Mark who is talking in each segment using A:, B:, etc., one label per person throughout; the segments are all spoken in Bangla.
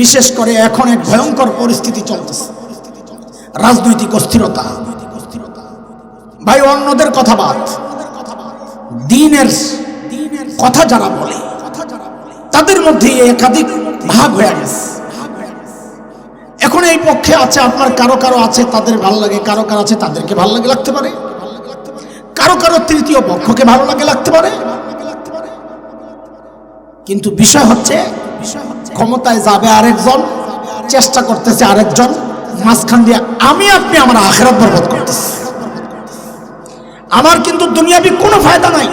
A: বিশেষ করে এখন এক ভয়ঙ্কর পরিস্থিতি চলতেছে। রাজনৈতিক অস্থিরতা। ভাই, অন্যদের কথা বাদ। দিনের কথা যারা বলে, তাদের মধ্যে একাধিক ভাগ হয়ে গেছে। এখন এই পক্ষে আছে আপনার, কারও কারও আছে তাদের ভালো লাগে, কারও কারও আছে তাদেরকে ভালো লাগে লাগতে পারে। কারও কারও তৃতীয় পক্ষকে ভালো লাগে লাগতে পারে। কিন্তু বিষয় হচ্ছে ক্ষমতায় যাবে আরেকজন চেষ্টা করতেছে আরেকজন মাঝখান দিয়ে আমি আপনি আমার আখেরাত বরবাদ করতেছি। আমার কিন্তু দুনিয়াবি কোনো ফায়দা নাই।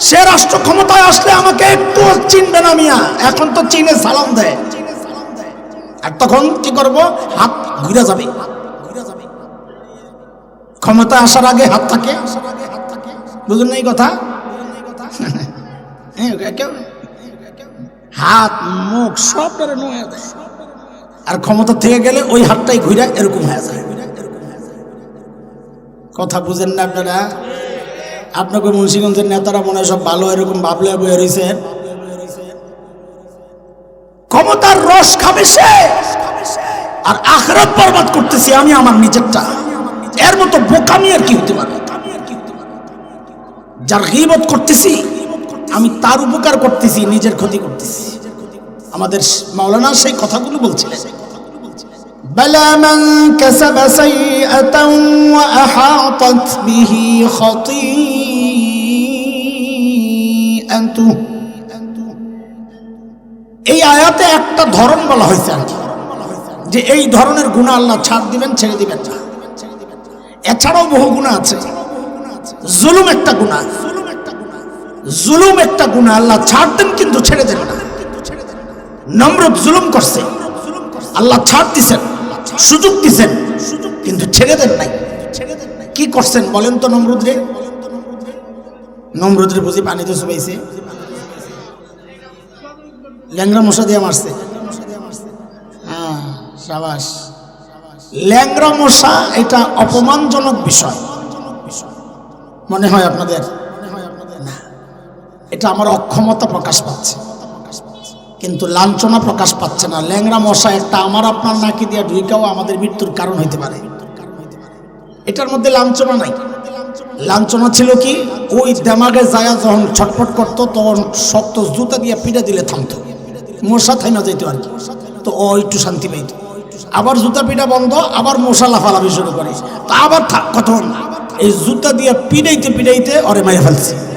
A: সে রাষ্ট্র ক্ষমতায় আসলে আমাকে একটু চিনবে না মিয়া। এখন তো চীনে সালাম দেয়। আর তখন কি করব? হাত ঘুরে যাবে। ক্ষমতা আসার আগে হাত থাকে। বুঝলেন এই কথা? হ্যাঁ, কেউ- হাত, মুখ সব নোয়া দেয়। আর ক্ষমতা থেকে গেলে ওই হাতটাই ঘুরে এরকম হয়ে যায়। কথা বুঝেন না আপনারা? আপনাকে মুন্সিগঞ্জের নেতারা মনে হয় সব ভালো এরকম ভাবলে বয়ে রয়েছে। ক্ষমতার রস খাবে সে। আর আখরাত বরবাদ করতেছি আমি আমার নিজেরটা। এর মতো বোকামি আর কি হতে পারে? যার গিবত করতেছি আমি তার উপকার করতেছি নিজের ক্ষতি করতেছি আমাদের মাওলানা সেই কথাগুলো বলছিলেন بلى من كسب سيئة وأحاطت به خطيئته এই আয়াতে একটা ধরন বলা হয়েছে আর কি যে এই ধরনের গুণা আল্লাহ ছাড় দিবেন ছেড়ে দিবেন না এছাড়াও বহু গুণা আছে জুলুম একটা গুণা জুলুম একটা গুণা আল্লাহ ছাড় দেন কিন্তু ছেড়ে দেন না। নম্রত জুলুম করছে। আল্লাহ ছাড় দিছেন, সুযোগ দিছেন, কিন্তু ছেড়ে দেন নাই। কি করছেন বলেন তো নমরুদ রে নমরুদ রে বুঝি পানিতে চুবাইছে। ল্যাংরা মশা দিয়ে মারছে। হ্যাঁ সাবাস। ল্যাংরা মশা এটা অপমানজনক বিষয়। মনে হয় আপনাদের? এটা আমার অক্ষমতা প্রকাশ পাচ্ছে। কিন্তু লাঞ্ছনা প্রকাশ পাচ্ছে না। ল্যাংরা মশা একটা আমার আপনার নাকি দিয়া ঢুইকাও আমাদের মৃত্যুর কারণ হইতে পারে। এটার মধ্যে লাঞ্ছনা নাই। লাঞ্ছনা ছিল কি? ওই দেমাগে যায়া যখন ছটফট করতো, তখন শক্ত জুতা দিয়ে পিড়ে দিলে থামতো। মশা থাইমা যাইতো আর কি। তো ও একটু শান্তি পাইতো। আবার জুতা পিঠা বন্ধ, আবার মশা লাফালাফি শুরু করে। তো আবার কখন এই জুতা দিয়ে পিড়াইতে পিড়াইতে ওরে মাইয়া ফেলছে।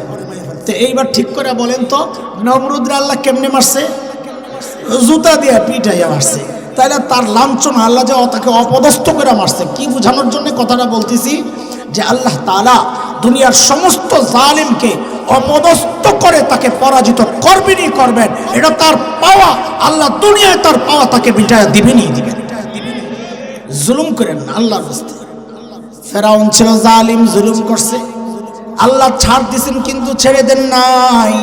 A: তো এইবার ঠিক করে বলেন তো নমরুদ্র আল্লাহ কেমনে মারছে? জুতা দিয়ে পিঠাইয়া মারছে। তাহলে তার লাঞ্ছনা আল্লাহ যে তাকে অপদস্থ করে মারছে। কি বোঝানোর জন্য কথাটা বলতেছি? যে আল্লাহ তালা দুনিয়ার সমস্ত জালিমকে অপদস্থ করে তাকে পরাজিত করবেনই করবেন। এটা তার পাওয়া, আল্লাহ দুনিয়ায় তার পাওয়া তাকে বিটায় দিবেনই দিবেন। জুলুম করেন রাস্তায়। ফেরাউন ছিল জালিম, জুলুম করছে। আল্লাহ ছাড় দিছেন কিন্তু ছেড়ে দেন নাই।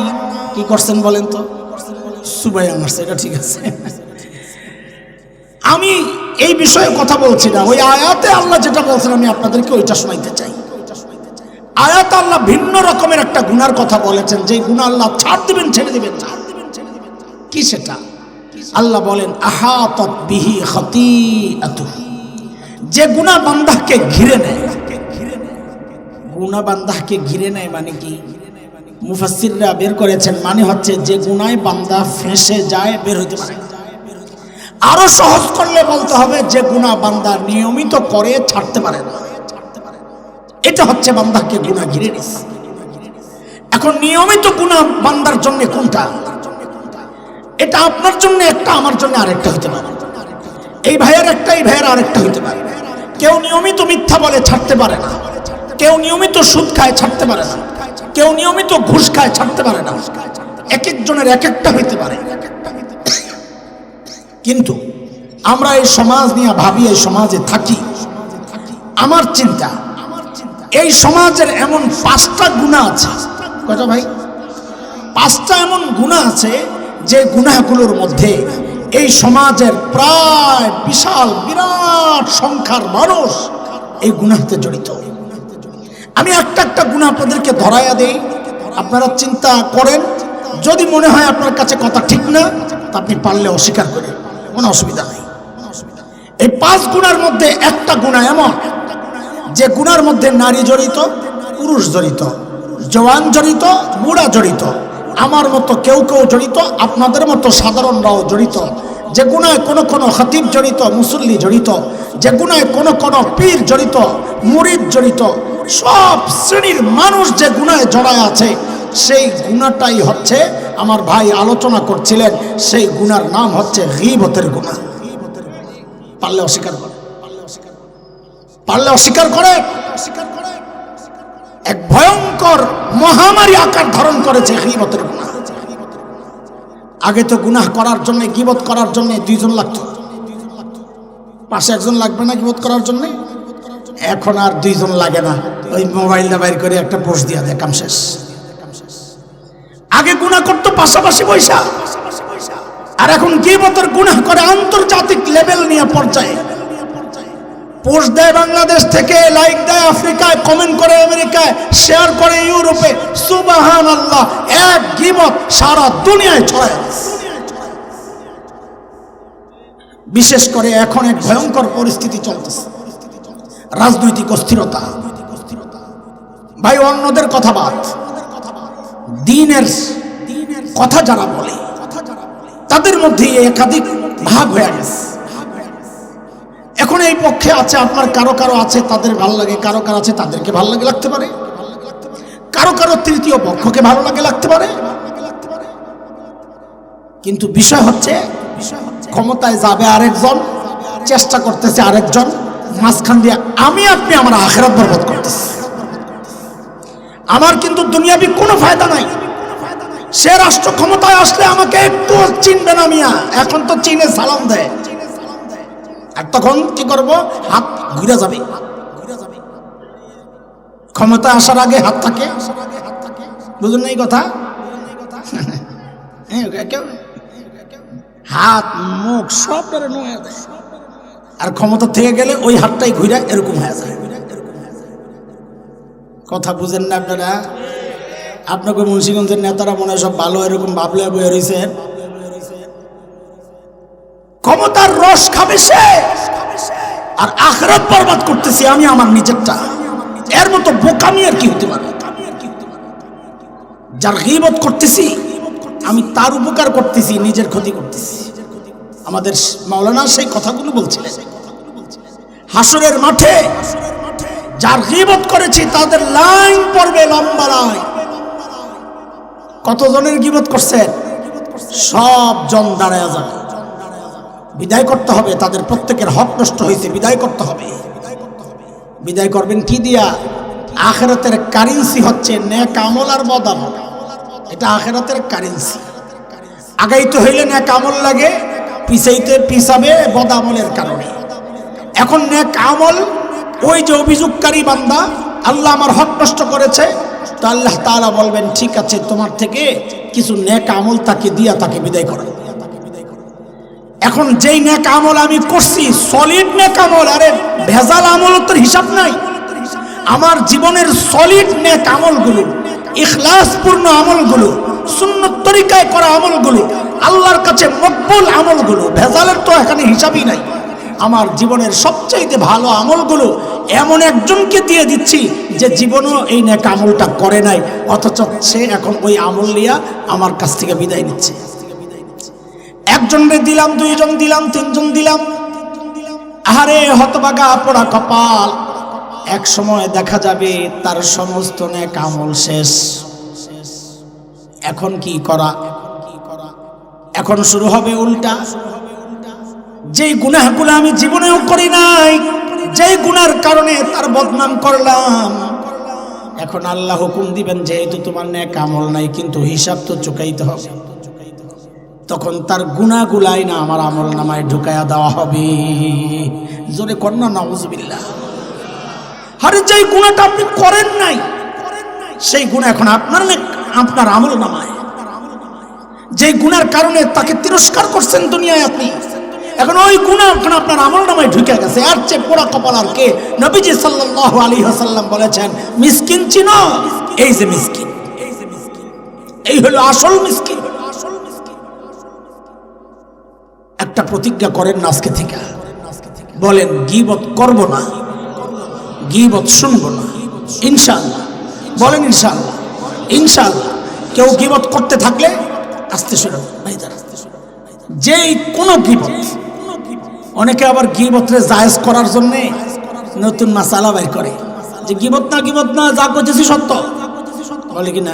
A: কি করছেন বলেন তো? সুবাই মারছে, এটা ঠিক আছে। আমি এই বিষয়ে কথা বলছি না। ওই আয়াতে আল্লাহ যেটা বলছেন, আমি আপনাদেরকে ওইটা শোনাইতে চাই। আয়াত আল্লাহ ভিন্ন রকমের একটা গুনার কথা বলেছেন যে গুণা আল্লাহ ছাড় দিবেন, ছেড়ে দিবেন, ছাড় দিবেন, ছেড়ে দিবেন। কি সেটা? আল্লাহ বলেন, আহাতত বিহি খতিআতু যে গুণা বান্দাকে ঘিরে নেয় গুণা বান্দাকে ঘিরে নেয় মানে কি? মুফাসিররা বের করেছেন মানে হচ্ছে যে গুনায় বান্দা ফেঁসে যায়, বের হইতে পারে আরও সহজ করলে বলতে হবে যে গুণা বান্দা নিয়মিত করে ছাড়তে পারে না। এটা হচ্ছে বান্দাকে গুণা ঘিরে নিস। এখন নিয়মিত গুণা বান্দার জন্য কোনটা? এটা আপনার জন্য একটা, আমার জন্য আরেকটা হতে পারে। এই ভাইয়ের একটা, এই ভাইয়ের আরেকটা হতে পারে। কেউ নিয়মিত মিথ্যা বলে ছাড়তে পারে না। কেউ নিয়মিত সুদ খায় ছাড়তে পারে না। কেউ নিয়মিত ঘুষ খায় ছাড়তে পারে না। এক একজনের এক একটা হইতে পারে। কিন্তু আমরা এই সমাজ নিয়ে ভাবি, এই সমাজে থাকি। আমার চিন্তা, এই সমাজের এমন পাঁচটা গুণা আছে। কয়টা ভাই? পাঁচটা এমন গুণা আছে যে গুণাগুলোর মধ্যে এই সমাজের প্রায় বিশাল, বিরাট সংখ্যার মানুষ এই গুণাতে জড়িত। আমি একটা একটা গুণা আপনাদেরকে ধরাইয়া দেই। আপনারা চিন্তা করেন, যদি মনে হয় আপনার কাছে কথা ঠিক না, তা আপনি পারলে অস্বীকার করেন। কোনো অসুবিধা নেই। এই পাঁচ গুণার মধ্যে একটা গুণা এমন, যে গুণার মধ্যে নারী জড়িত, পুরুষ জড়িত, জওয়ান জড়িত, বুড়া জড়িত, আমার মতো কেউ কেউ জড়িত, আপনাদের মতো সাধারণরাও জড়িত। যে গুণায় কোনো কোনো খতিব জড়িত, মুসল্লি জড়িত, যে গুণায় কোনো কোনো পীর জড়িত, মুরিদ জড়িত সব শ্রেণির মানুষ যে গুণায় জড়ায় আছে, সেই গুণাটাই হচ্ছে আমার ভাই আলোচনা করছিলেন, সেই গুণার নাম হচ্ছে গিবতের গুণা পারলে অস্বীকার করে। পারলে অস্বীকার করে। অস্বীকার করে এক ভয়ঙ্কর মহামারী আকার ধারণ করেছে গিবতের গুণা আগে তো গুনাহ করার জন্য, গিবত করার জন্য দুইজন লাগতো। পাশে একজন লাগবে না গিবত করার জন্য? এখন আর দুইজন লাগে না। ওই মোবাইলটা বাইর করে একটা পোস্ট দিয়া দেয়, কাম শেষ। আগে গুনাহ করতো পাশাপাশি পয়সা। আর এখন গিবতের গুনাহ করে আন্তর্জাতিক লেভেল নিয়ে পর্যায়ে। পোস্ট দেয় বাংলাদেশ থেকে, লাইক দেয় আফ্রিকায়, কমেন্ট করে আমেরিকায়, শেয়ার করে ইউরোপে। সুবাহান আল্লাহ এক গিবত সারা দুনিয়ায় ছড়ায় বিশেষ করে এখন এক ভয়ঙ্কর পরিস্থিতি চলতেছে। রাজনৈতিক অস্থিরতা। ভাই, অন্যদের কথা বাদ। দিনের কথা যারা বলে, তাদের মধ্যে একাধিক ভাগ হয়ে গেছে। এখন এই পক্ষে আছে আপনার, কারও কারও আছে তাদের ভালো লাগে, কারও কারও আছে তাদেরকে ভালো লাগে লাগতে পারে। কারও কারও তৃতীয় পক্ষকে ভালো লাগে লাগতে পারে। কিন্তু বিষয় হচ্ছে, ক্ষমতায় যাবে আরেকজন, চেষ্টা করতেছে আরেকজন, মাঝখান দিয়ে আমি আপনি আমার আখেরাত বরবাদ করতেছি। আমার কিন্তু দুনিয়াবি কোনো ফায়দা নাই। সে রাষ্ট্র ক্ষমতায় আসলে আমাকে একটু চিনবে না মিয়া। এখন তো চীনে সালাম দেয়। আর তখন কি করব? হাত ঘুরে যাবে। ক্ষমতা আসার আগে হাত থাকে। বুঝুন এই কথা? হাত, মুখ সব আর ক্ষমতা থেকে গেলে ওই হাতটাই ঘুরে এরকম হয়ে যায়। কথা বুঝেন না আপনারা? আপনাকে মুন্সিগঞ্জের নেতারা মনে হয় সব ভালো এরকম ভাবলে বয়ে রয়েছে ক্ষমতার রস খাবে সে, আর আখরাত বরবাদ করতেছি আমি আমার নিজেরটা। এর মতো বোকামি আর কি হতে পারে? যার গিবত করতেছি, আমি তার উপকার করতেছি, নিজের ক্ষতি করতেছি। আমাদের মাওলানা সেই কথাগুলো বলছিলেন। হাসরের মাঠে যার গিবত করেছি, তাদের লাইন পড়বে লম্বা লাইন। কতজনের গিবত করছেন সব জন দাঁড়ায় যাবে। বিদায় করতে হবে, তাদের প্রত্যেকের হক নষ্ট হয়েছে, বিদায় করতে হবে। বিদায় করবেন কি দিয়া? আখেরাতের কারেন্সি হচ্ছে নেক আমল আর বদাম এটা আখেরাতের কারেন্সি আগাইতে হইলে নেক আমল লাগে, পিছাইতে পিছাবে বদামলের কারণে। এখন নেক আমল ওই যে অভিযোগকারী বান্দা, আল্লাহ আমার হক নষ্ট করেছে, তো আল্লাহ তাআলা বলবেন, ঠিক আছে, তোমার থেকে কিছু নেক আমল তাকে দিয়া, তাকে বিদায় করো। এখন যেই নেক আমল আমি করছি সলিড নেক আমল, আরে ভেজাল আমল তোর হিসাব নাই। আমার জীবনের সলিড নেক আমলগুলো, ইখলাসপূর্ণ আমলগুলো, সুন্নত তরিকায় করা আমলগুলো, আল্লাহর কাছে মকবুল আমলগুলো, ভেজালের তো এখানে হিসাবই নাই। আমার জীবনের সবচাইতে ভালো আমলগুলো এমন একজনকে দিয়ে দিচ্ছি যে জীবনও এই নেক আমলটা করে নাই, অথচ সে এখন ওই আমল নিয়া আমার কাছ থেকে বিদায় নিচ্ছে। একজনকে দিলাম, দুইজন দিলাম, তিনজন দিলাম। আহারে, হতবাগা, পোড়া কপাল। এক সময় দেখা যাবে তার সমস্ত নেক আমল শেষ। এখন কি করা? এখন শুরু হবে উল্টা। যেই গুনাহগুলো আমি জীবনেও করি নাই যেই গুনার কারণে তার বদনাম করলাম। এখন আল্লাহ হুকুম দিবেন, যেহেতু তোমার নেক আমল নাই, কিন্তু হিসাব তো চুকাইতে হবে। তখন তার গুণাগুলাই না আমার আমল নামায় ঢুকাইয়া দেওয়া হবে। জোরে কন্যা নওয়াজবিল্লা আরে যেই গুণাটা আপনি করেন নাই, সেই গুণ এখন আপনার আপনার আমল নামায়। যেই গুণার কারণে তাকে তিরস্কার করছেন দুনিয়ায় আপনি এখন ওই গুণা এখন আপনার আমল নামায় ঢুকে গেছে। আর চেয়ে পোড়া কপাল আর কে? নবীজি সাল্লাহ আলী হাসাল্লাম বলেছেন, মিসকিন চিনো? এই যে মিসকিন। এই হলো আসল মিসকিন। একটা প্রতিজ্ঞা করেন আজকে থেকে। বলেন, গিবত করব না। গিবত শুনব না। ইনশাআল্লাহ। বলেন, ইনশাআল্লাহ। ইনশাআল্লাহ। কেউ গিবত করতে থাকলে আস্তে শুরু যেই কোনো গিবত অনেকে আবার গিবতরে জায়েজ করার জন্য নতুন মাসালা বের করে। যে গিবত না গিবত না, যা করতেছি সত্য। বলে কি না?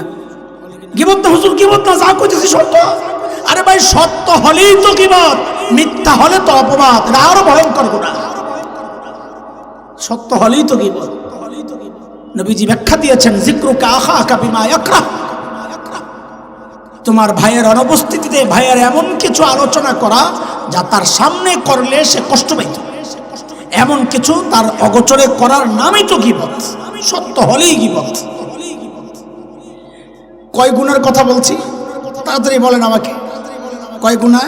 A: গিবত না, হুজুর, গিবত না, যা করতেছি সত্য। আরে ভাই, সত্য হলেই তো গিবত, মিথ্যা হলে তো অপবাদ, এটা আরও ভয়ঙ্কর গুণা সত্য হলেই তো গিবত। নবীজি ব্যাখ্যা দিয়েছেন জিক্রু কাহা কাবিমা ইয়াকরা। তোমার ভাইয়ের অনুপস্থিতিতে ভাইয়ের এমন কিছু আলোচনা করা যা তার সামনে করলে সে কষ্ট পাইত। এমন কিছু তার অগোচরে করার নামই তো গিবত। সত্য হলেই গিবত। কয় গুণের কথা বলছি? তাড়াতাড়ি বলেন আমাকে। কয় গুণা?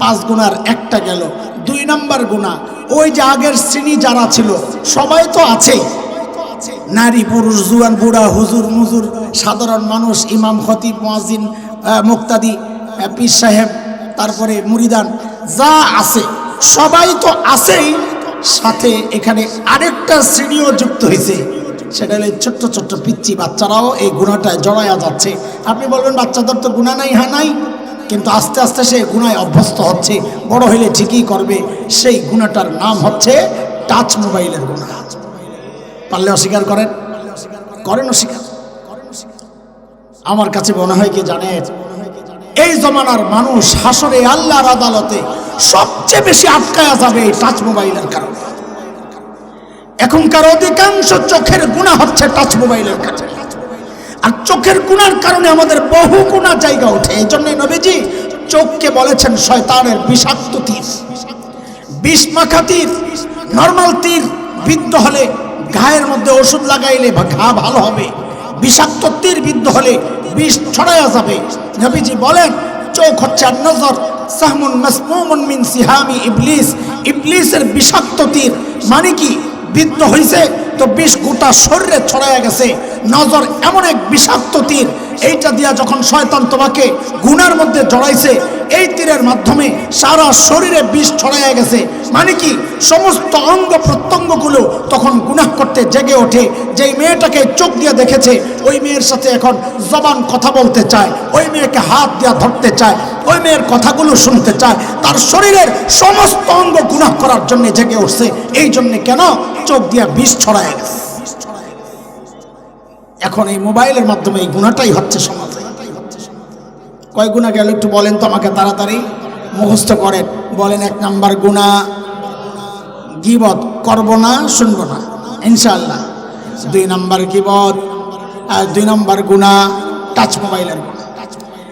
A: পাঁচ গুণার একটা গেল। দুই নাম্বার গুণা, ওই যে আগের শ্রেণি যারা ছিল, সবাই তো আছেই। নারী, পুরুষ, জুয়ান, বুড়া, হুজুর, মুজুর, সাধারণ মানুষ, ইমাম, খতিব মহাজিন মুক্তাদি পীর সাহেব তারপরে মুরিদান, যা আছে, সবাই তো আছেই। সাথে এখানে আরেকটা শ্রেণীও যুক্ত হয়েছে। সেটা হলো ছোট্ট ছোট্ট পিচ্ছি বাচ্চারাও এই গুণাটায় জড়ায়া যাচ্ছে। আপনি বলবেন বাচ্চাদের তো গুণা নাই হ্যাঁ নাই? কিন্তু আস্তে আস্তে সে গুণায় অভ্যস্ত হচ্ছে। বড় হইলে ঠিকই করবে। সেই গুণাটার নাম হচ্ছে টাচ মোবাইলের গুণা। পারলে অস্বীকার করেন? করেন অস্বীকার? আমার কাছে মনে হয় কি জানেন? এই জমানার মানুষ হাসরে আল্লাহর আদালতে সবচেয়ে বেশি আটকায়া যাবে এই টাচ মোবাইলের কারণে। এখনকার অধিকাংশ চোখের গুণা হচ্ছে টাচ মোবাইলের কাছে। আর চোখের গুণার কারণে আমাদের বহু গুণা জায়গা ওঠে। এই জন্যই নবীজি চোখকে বলেছেন শয়তানের বিষাক্ত তীর। বিষ মাখা তীর নর্মাল তীর বিদ্ধ হলে ঘায়ের মধ্যে ওষুধ লাগাইলে বা ঘা ভালো হবে। বিষাক্ত তীর বিদ্ধ হলে বিষ ছড়াইয়া যাবে। নবীজি বলেন চোখ হচ্ছে আর নজর, সাহমুন মাসমুমুন মিন সিহামি ইবলিস। ইবলিসের বিষাক্ত তীর মানে কি? বিদ্ধ হইছে তো বিষ গোটা শরীরে ছড়াইয়া গেছে। নজর এমন এক বিষাক্ত তীর। এইটা দিয়া যখন শয়তান তোমাকে গুনার মধ্যে জড়াইছে, এই তীরের মাধ্যমে সারা শরীরে বিষ ছড়াইয়া গেছে। মানে কি? সমস্ত অঙ্গ প্রত্যঙ্গগুলো তখন গুনাহ করতে জেগে ওঠে। যেই মেয়েটাকে চোখ দিয়ে দেখেছে, ওই মেয়ের সাথে এখন জবান কথা বলতে চায়, ওই মেয়েকে হাত দিয়া ধরতে চায়, ওই মেয়ের কথাগুলো শুনতে চায়। তার শরীরের সমস্ত অঙ্গ গুনাহ করার জন্য জেগে উঠছে। এই জন্য কেন? চোখ দিয়া বিষ ছড়ায়। গেছে এখন এই মোবাইলের মাধ্যমে এই গুণাটাই হচ্ছে সমাজে। কয় গুণা গেল একটু বলেন তো আমাকে তাড়াতাড়ি। মুখস্থ করেন। বলেন এক নাম্বার গুণা। গিবত করব না, শুনব না। ইনশাল্লাহ দুই নাম্বার গিবত দুই নাম্বার গুণা। টাচ মোবাইলের গুণা।